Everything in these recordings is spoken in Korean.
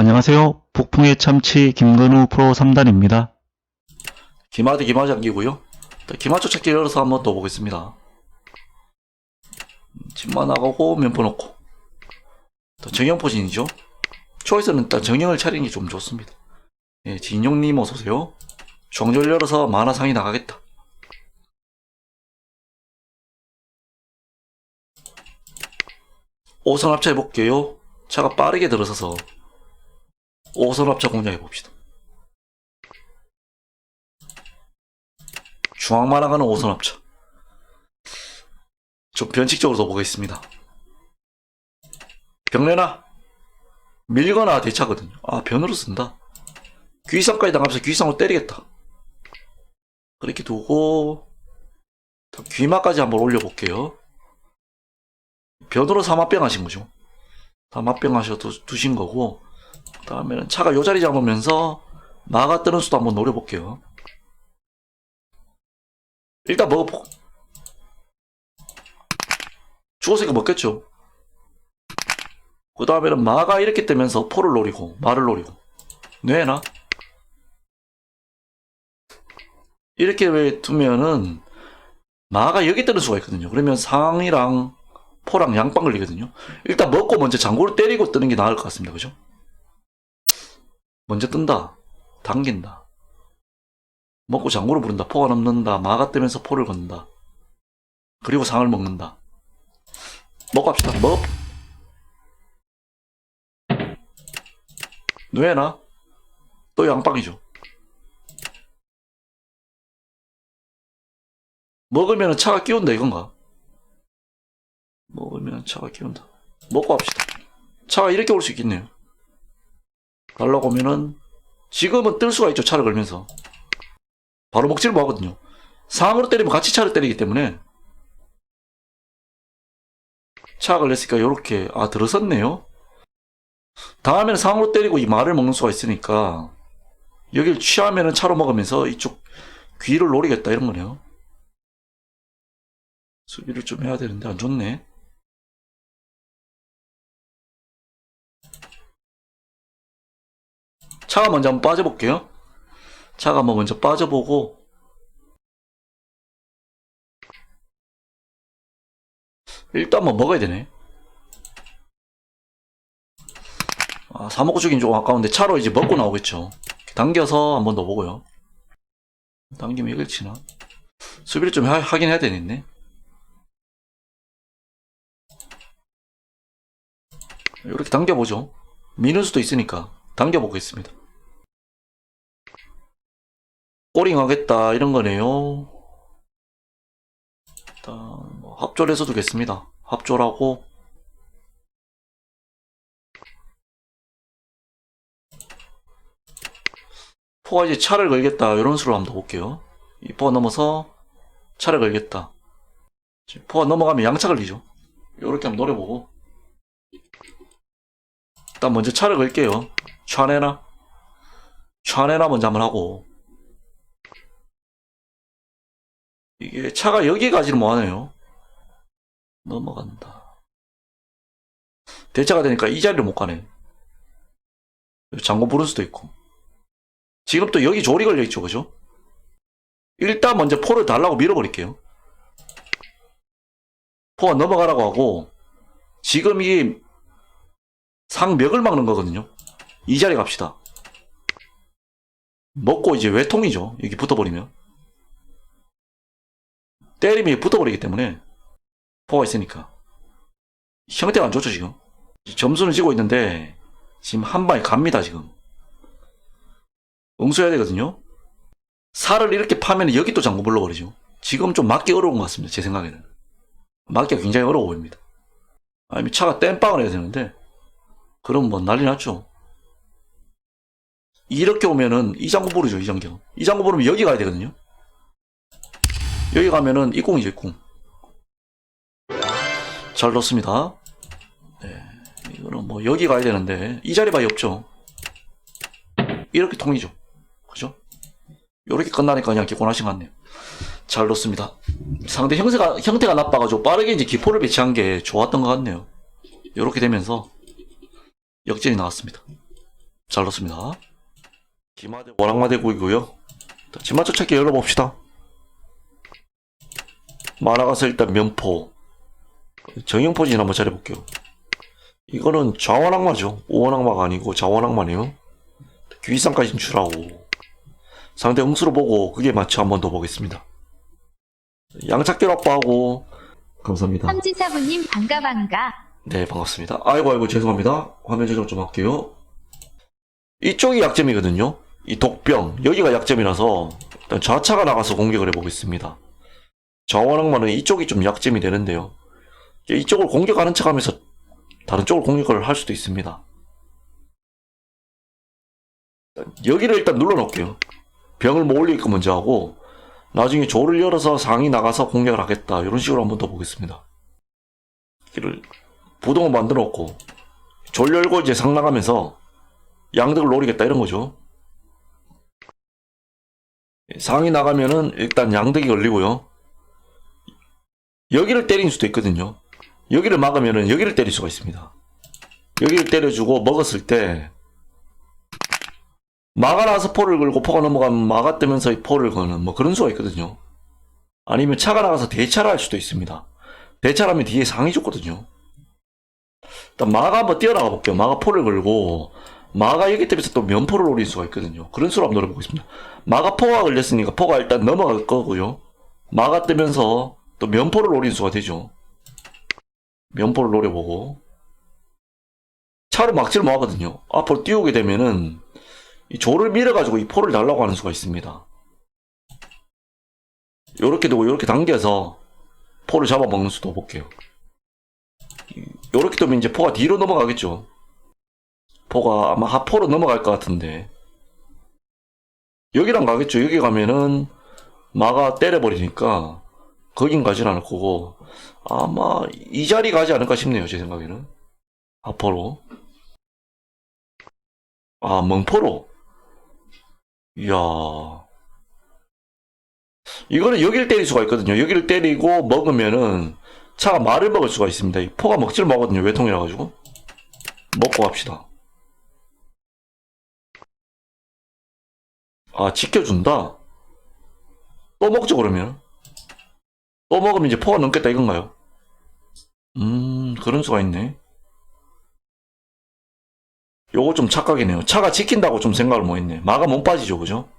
안녕하세요. 북풍의 참치 김근우 프로 3단입니다. 기마대 기마장기고요. 기마초 찾기 열어서 한번 더 보겠습니다. 집만 나가고 면포 놓고 또 정형 포진이죠. 초이스는 일단 정형을 차리는 게 좀 좋습니다. 예, 진용님 어서오세요. 정절 열어서 만화상이 나가겠다. 오선 합차 해볼게요. 차가 빠르게 들어서서 오선 합차 공략 해 봅시다. 중앙만 나가는 오선 합차. 좀 변칙적으로 더 보겠습니다. 병내나 밀거나 대차거든요. 아 변으로 쓴다. 귀성까지 당하면서 귀성을 때리겠다. 그렇게 두고 귀마까지 한번 올려볼게요. 변으로 사마병 하신 거죠. 사마병 하셔도 두신 거고 그 다음에는 차가 요 자리 잡으면서 마가 뜨는 수도 한번 노려볼게요. 일단 먹어보고 죽었으니까 먹겠죠. 그 다음에는 마가 이렇게 뜨면서 포를 노리고 마를 노리고 뇌나 이렇게 왜 두면은 마가 여기 뜨는 수가 있거든요. 그러면 상이랑 포랑 양빵 걸리거든요. 일단 먹고 먼저 장고를 때리고 뜨는 게 나을 것 같습니다. 그죠? 먼저 뜬다. 당긴다. 먹고 장고를 부른다. 포가 넘는다. 마가 뜨면서 포를 걷는다. 그리고 상을 먹는다. 먹고 합시다. 먹. 뇌나? 또 양빵이죠. 먹으면 차가 끼운다 이건가? 먹으면 차가 끼운다. 먹고 합시다. 차가 이렇게 올 수 있겠네요. 달라고 하면은 지금은 뜰 수가 있죠. 차를 걸면서. 바로 먹지를 못하거든요. 상으로 때리면 같이 차를 때리기 때문에 차가 걸렸으니까 이렇게 아 들어섰네요. 다음에는 상으로 때리고 이 말을 먹는 수가 있으니까 여길 취하면은 차로 먹으면서 이쪽 귀를 노리겠다 이런 거네요. 수비를 좀 해야 되는데 안 좋네. 차가 먼저 한번 빠져볼게요. 차가 한번 먼저 빠져보고 일단 뭐 먹어야 되네. 아, 사먹고 주긴 좀 아까운데 차로 이제 먹고 나오겠죠. 당겨서 한번 더 보고요. 당기면 이걸 치나? 수비를 좀 하, 하긴 해야 되겠네. 이렇게 당겨보죠. 미는 수도 있으니까 당겨보겠습니다. 꼬링 하겠다 이런 거네요. 일단 뭐 합졸해서 두겠습니다. 합졸하고 포가 이제 차를 걸겠다 이런 수로 한번 더 볼게요. 이 포가 넘어서 차를 걸겠다. 포가 넘어가면 양차 걸리죠. 이렇게 한번 노려보고 일단 먼저 차를 걸게요. 차내나 차내나 먼저 한번 하고 이게 차가 여기 가지를 못하네요. 넘어간다. 대차가 되니까 이 자리를 못 가네. 장고 부를 수도 있고. 지금 또 여기 조리 걸려 있죠, 그죠? 일단 먼저 포를 달라고 밀어버릴게요. 포가 넘어가라고 하고, 지금 이 상벽을 막는 거거든요. 이 자리 갑시다. 먹고 이제 외통이죠. 여기 붙어버리면. 때리면 붙어버리기 때문에 포가 있으니까. 형태가 안 좋죠 지금. 점수는 지고 있는데 지금 한 방에 갑니다 지금. 응수해야 되거든요. 살을 이렇게 파면 여기 또 장구 불러버리죠. 지금 좀 맞기 어려운 것 같습니다 제 생각에는. 맞기가 굉장히 어려워 보입니다. 아니면 차가 땜빵을 해야 되는데 그럼 뭐 난리 났죠. 이렇게 오면은 이 장구 부르죠 이 장구 이 장구 부르면 여기 가야 되거든요 여기 가면은 이 공이죠, 이 공. 잘 넣습니다. 네. 이거는 뭐 여기 가야 되는데 이 자리밖에 없죠. 이렇게 통이죠. 그죠? 이렇게 끝나니까 그냥 기권하신 것 같네요. 잘 넣습니다. 상대 형태가, 형태가 나빠가지고 빠르게 이제 기포를 배치한 게 좋았던 것 같네요. 이렇게 되면서 역전이 나왔습니다. 잘 넣습니다. 기마대 원악마대국이고요. 지마초 찾기 열어봅시다. 만화가서 일단 면포. 정형포 진 한번 차려볼게요. 이거는 좌원악마죠. 우원악마가 아니고 좌원악마네요. 귀상까지 진출하고 상대 응수로 보고 그게 맞춰 한번 더 보겠습니다. 양착결 확보하고 감사합니다. 삼지사부님 반가 반가. 네, 반갑습니다. 아이고, 아이고, 죄송합니다. 화면 조정 좀 할게요. 이쪽이 약점이거든요. 이 독병, 여기가 약점이라서 일단 좌차가 나가서 공격을 해보겠습니다. 좌원악마는 이쪽이 좀 약점이 되는데요. 이쪽을 공격하는 척 하면서 다른 쪽을 공격을 할 수도 있습니다. 여기를 일단 눌러놓을게요. 병을 모을리니까 먼저 하고, 나중에 조를 열어서 상이 나가서 공격을 하겠다. 이런 식으로 한번 더 보겠습니다. 길을 부동을 만들어 놓고 졸 열고 이제 상 나가면서 양득을 노리겠다 이런 거죠. 상이 나가면은 일단 양득이 걸리고요. 여기를 때릴 수도 있거든요. 여기를 막으면은 여기를 때릴 수가 있습니다. 여기를 때려주고 먹었을 때 막아나서 포를 걸고 포가 넘어가면 막아 뜨면서 이 포를 거는 뭐 그런 수가 있거든요. 아니면 차가 나가서 대차를 할 수도 있습니다. 대차라면 뒤에 상이 좋거든요. 일단 마가 한번 뛰어나가 볼게요. 마가 포를 걸고 마가 여기 때문에 또 면포를 노릴 수가 있거든요. 그런 수로 한번 노려보겠습니다. 마가 포가 걸렸으니까 포가 일단 넘어갈 거고요. 마가 뜨면서 또 면포를 노린 수가 되죠. 면포를 노려보고 차로 막지를 못하거든요. 앞으로 띄우게 되면은 이 조를 밀어가지고 이 포를 달라고 하는 수가 있습니다. 요렇게 두고 요렇게 당겨서 포를 잡아먹는 수도 볼게요. 요렇게 되면 이제 포가 뒤로 넘어가겠죠. 포가 아마 하포로 넘어갈 것 같은데. 여기랑 가겠죠. 여기 가면은 마가 때려버리니까 거긴 가진 않을 거고 아마 이 자리 가지 않을까 싶네요. 제 생각에는. 하포로. 아, 멍포로. 이야. 이거는 여기를 때릴 수가 있거든요. 여기를 때리고 먹으면은 차가 말을 먹을 수가 있습니다. 이 포가 먹지를 먹거든요. 외통이라 가지고. 먹고 갑시다. 아, 지켜준다? 또 먹죠, 그러면? 또 먹으면 이제 포가 넘겠다 이건가요? 음, 그런 수가 있네. 요거 좀 착각이네요. 차가 지킨다고 좀 생각을 못 했네. 마가 못 빠지죠, 그죠?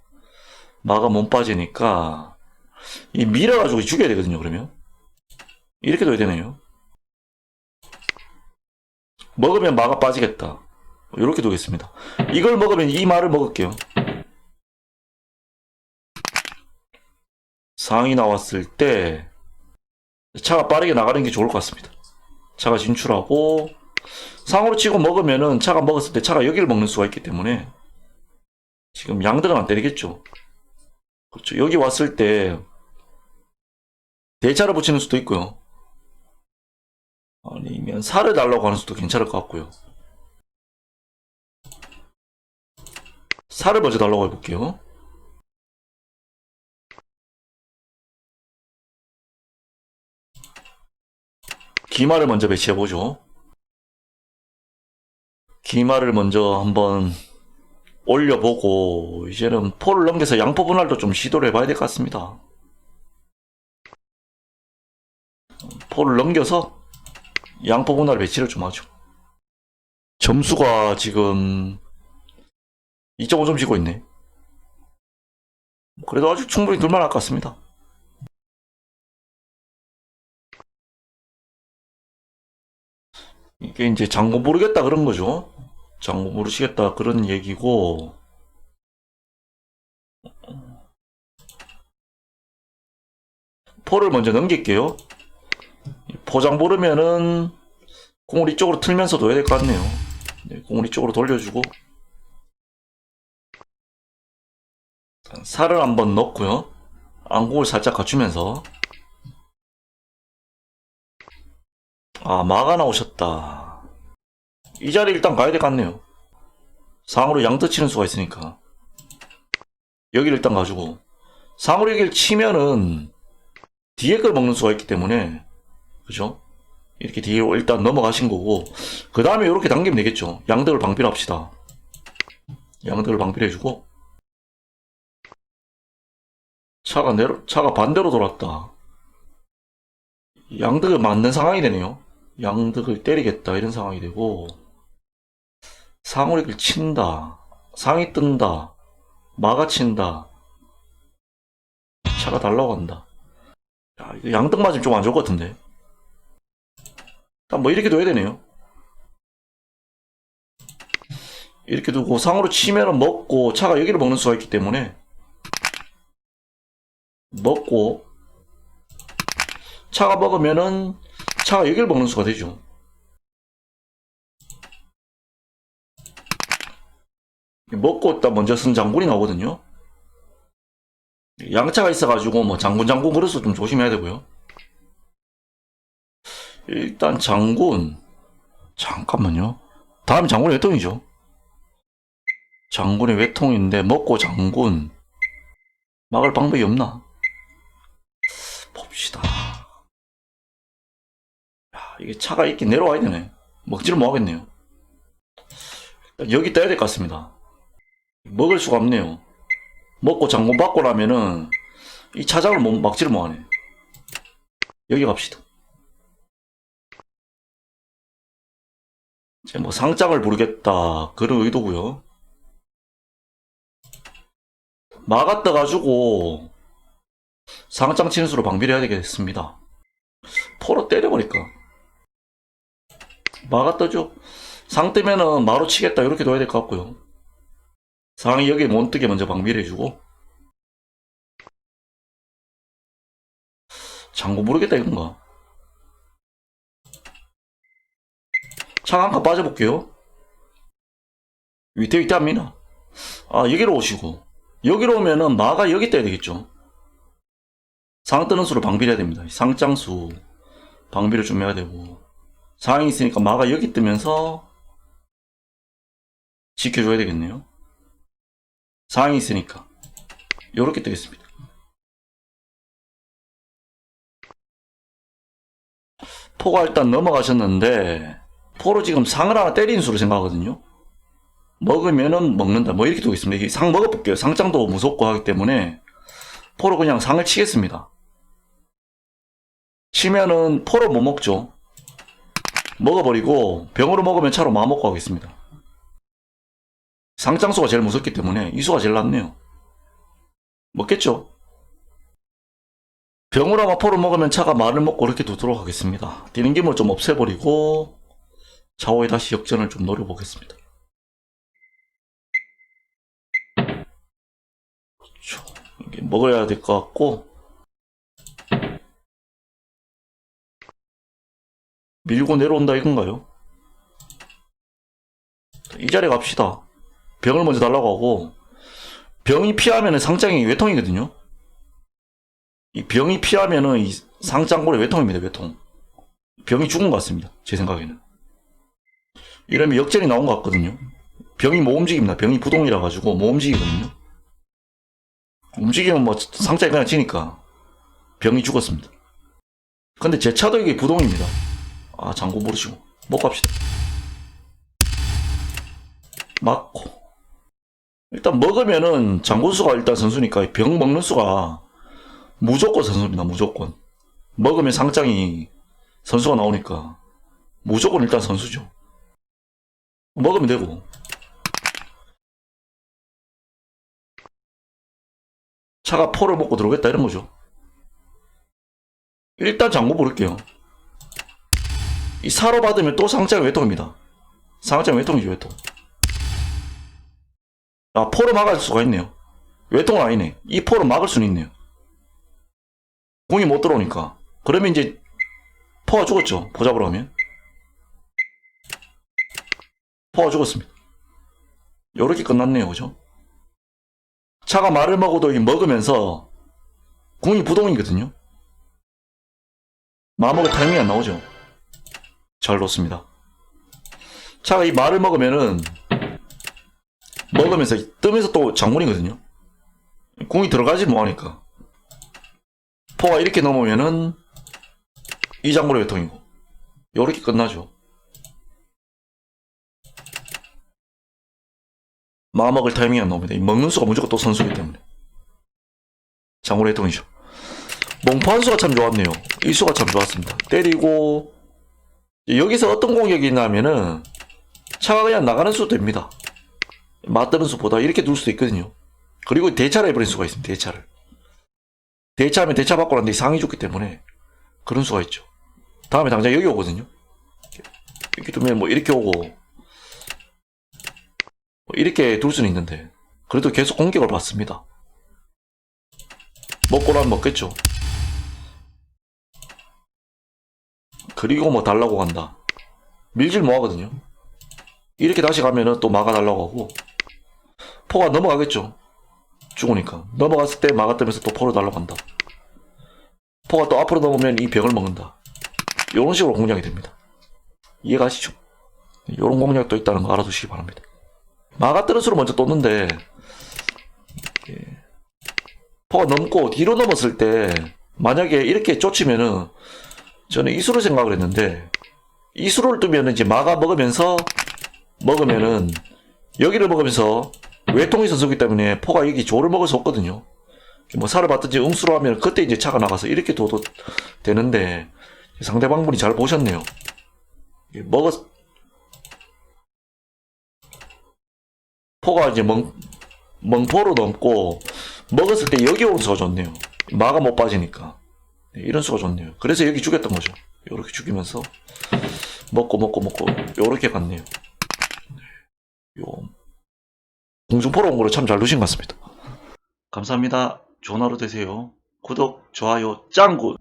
마가 못 빠지니까, 이 밀어가지고 죽여야 되거든요, 그러면. 이렇게 둬야 되네요. 먹으면 마가 빠지겠다. 이렇게 두겠습니다. 이걸 먹으면 이 말을 먹을게요. 상이 나왔을 때 차가 빠르게 나가는 게 좋을 것 같습니다. 차가 진출하고 상으로 치고 먹으면은 차가 먹었을 때 차가 여기를 먹는 수가 있기 때문에 지금 양들은 안 때리겠죠. 그렇죠. 여기 왔을 때 대차를 붙이는 수도 있고요. 아니면 살을 달라고 하는 수도 괜찮을 것 같고요. 살을 먼저 달라고 해볼게요. 기마를 먼저 배치해 보죠. 기마를 먼저 한번 올려보고, 이제는 포를 넘겨서 양포 분할도 좀 시도를 해봐야 될 것 같습니다. 포를 넘겨서 양포 분할 배치를 좀 하죠. 점수가 지금 2.5점 지고 있네. 그래도 아직 충분히 둘만할 것 같습니다. 이게 이제 장고 모르겠다 그런 거죠. 장고 모르시겠다 그런 얘기고. 포를 먼저 넘길게요. 포장 모르면은 공을 이쪽으로 틀면서 둬야 될 것 같네요. 네, 공을 이쪽으로 돌려주고 살을 한번 넣고요. 안공을 살짝 갖추면서 아 마가 나오셨다. 이 자리 일단 가야 될 것 같네요. 상으로 양드 치는 수가 있으니까 여기를 일단 가지고 상으로 여기를 치면은 뒤에 걸 먹는 수가 있기 때문에 그죠? 이렇게 뒤로 일단 넘어가신 거고 그 다음에 이렇게 당기면 되겠죠. 양득을 방필 합시다. 양득을 방비해주고 차가 내려 차가 반대로 돌았다. 양득을 맞는 상황이 되네요. 양득을 때리겠다 이런 상황이 되고 상우릭을 친다. 상이 뜬다. 막아친다. 차가 달라간다. 야, 이거 양득 맞으면 좀 안 좋을 것 같은데. 뭐 이렇게 둬야 되네요. 이렇게 두고 상으로 치면은 먹고 차가 여기를 먹는 수가 있기 때문에 먹고 차가 먹으면은 차가 여기를 먹는 수가 되죠. 먹고 있다 먼저 쓴 장군이 나오거든요. 양차가 있어가지고 뭐 장군 장군 그래서 좀 조심해야 되고요. 일단 장군 잠깐만요. 다음 장군의 외통이죠. 장군의 외통인데 먹고 장군 막을 방법이 없나? 봅시다. 야, 이게 차가 있긴 내려와야 되네. 먹지를 못하겠네요. 여기 떠야 될 것 같습니다. 먹을 수가 없네요. 먹고 장군 받고 나면은 이 차장을 못, 막지를 못하네. 여기 갑시다. 이제 뭐 상장을 부르겠다 그런 의도고요. 막았다 가지고 상장 치는 수로 방비를 해야 되겠습니다. 포로 때려버릴까? 막았다죠. 상 뜨면은 마로 치겠다 이렇게 둬야 될 것 같고요. 상이 여기 못 뜨게 먼저 방비를 해주고 장구 모르겠다 이건가? 창한칸 빠져볼게요. 위태 위태 합니다. 아 여기로 오시고 여기로 오면은 마가 여기 떠야 되겠죠. 상 뜨는 수를 방비해야 됩니다. 상장수 방비를 좀 해야 되고 상이 있으니까 마가 여기 뜨면서 지켜줘야 되겠네요. 상이 있으니까 요렇게 뜨겠습니다. 포가 일단 넘어가셨는데 포로 지금 상을 하나 때리는 수로 생각하거든요. 먹으면은 먹는다. 뭐 이렇게 두겠습니다. 이게 상 먹어볼게요. 상장도 무섭고 하기 때문에 포로 그냥 상을 치겠습니다. 치면은 포로 못 먹죠. 먹어버리고 병으로 먹으면 차로 마먹고 하겠습니다. 상장수가 제일 무섭기 때문에 이수가 제일 낫네요. 먹겠죠? 병으로 아마 포로 먹으면 차가 말을 먹고 이렇게 두도록 하겠습니다. 뛰는 김을 좀 없애버리고 좌우에 다시 역전을 좀 노려보겠습니다. 그렇죠. 먹어야 될 것 같고 밀고 내려온다 이건가요? 이 자리에 갑시다. 병을 먼저 달라고 하고 병이 피하면 상장이 외통이거든요. 이 병이 피하면은 이 상장골의 외통입니다. 외통. 병이 죽은 것 같습니다. 제 생각에는. 이러면 역전이 나온 것 같거든요. 병이 못 움직입니다. 병이 부동이라 가지고 못 움직이거든요. 움직이면 뭐 상장이 그냥 지니까 병이 죽었습니다. 근데 제 차도 이게 부동입니다. 아 장구 모르시고 못 갑시다. 맞고 일단 먹으면은 장군수가 일단 선수니까 병 먹는 수가 무조건 선수입니다. 무조건 먹으면 상장이 선수가 나오니까 무조건 일단 선수죠. 먹으면 되고 차가 포를 먹고 들어오겠다 이런 거죠. 일단 장구 부를게요. 이 사로 받으면 또 상장 외통입니다. 상장 외통이죠 외통. 아 포를 막을 수가 있네요. 외통은 아니네. 이 포를 막을 수는 있네요. 공이 못 들어오니까. 그러면 이제 포가 죽었죠. 포 잡으러 가면. 포가 죽었습니다. 요렇게 끝났네요. 그죠? 차가 말을 먹어도 이 먹으면서 공이 부동이거든요. 마먹을 타이밍이 안 나오죠. 잘 놓습니다. 차가 이 말을 먹으면은 먹으면서 뜨면서 또 장군이거든요. 공이 들어가지 뭐하니까. 포가 이렇게 넘으면은 이 장군의 외통이고 요렇게 끝나죠. 마먹을 타이밍이 안 나옵니다. 이 먹는 수가 무조건 또 선수기 때문에. 장군의 통이죠. 몽판 수가 참 좋았네요. 이 수가 참 좋았습니다. 때리고 여기서 어떤 공격이 있냐면은 차가 그냥 나가는 수도 됩니다. 맞드는 수보다 이렇게 둘 수도 있거든요. 그리고 대차를 해버릴 수가 있습니다. 대차를. 대차하면 대차 받고 난데 상이 좋기 때문에 그런 수가 있죠. 다음에 당장 여기 오거든요. 이렇게 두면 뭐 이렇게 오고 뭐 이렇게 둘 수는 있는데 그래도 계속 공격을 받습니다. 먹고 나면 먹겠죠. 그리고 뭐 달라고 간다. 밀질 뭐 하거든요. 이렇게 다시 가면은 또 막아달라고 하고 포가 넘어가겠죠. 죽으니까 넘어갔을 때 막았다면서 또 포를 달라고 한다. 포가 또 앞으로 넘으면 이 벽을 먹는다. 이런 식으로 공략이 됩니다. 이해가시죠? 이런 공략도 있다는 거 알아두시기 바랍니다. 마가뜨릇으로 먼저 떴는데 예. 포가 넘고 뒤로 넘었을 때 만약에 이렇게 쫓으면은 저는 이수를 생각을 했는데 이수를 뜨면은 이제 마가 먹으면서 먹으면은 여기를 먹으면서 외통이 선수기 때문에 포가 여기 조를 수 없거든요. 뭐 살을 받든지 응수로 하면 그때 이제 차가 나가서 이렇게 둬도 되는데 상대방 분이 잘 보셨네요. 예, 먹었 포가 이제 멍 멍포로 넘고 먹었을 때 여기 오는 수가 좋네요. 마가 못 빠지니까 네, 이런 수가 좋네요. 그래서 여기 죽였던 거죠. 이렇게 죽이면서 먹고 먹고 먹고 요렇게 갔네요. 네, 요 공중포로 온 거를 참잘 두신 것 같습니다. 감사합니다. 좋은 하루 되세요. 구독, 좋아요, 짱구!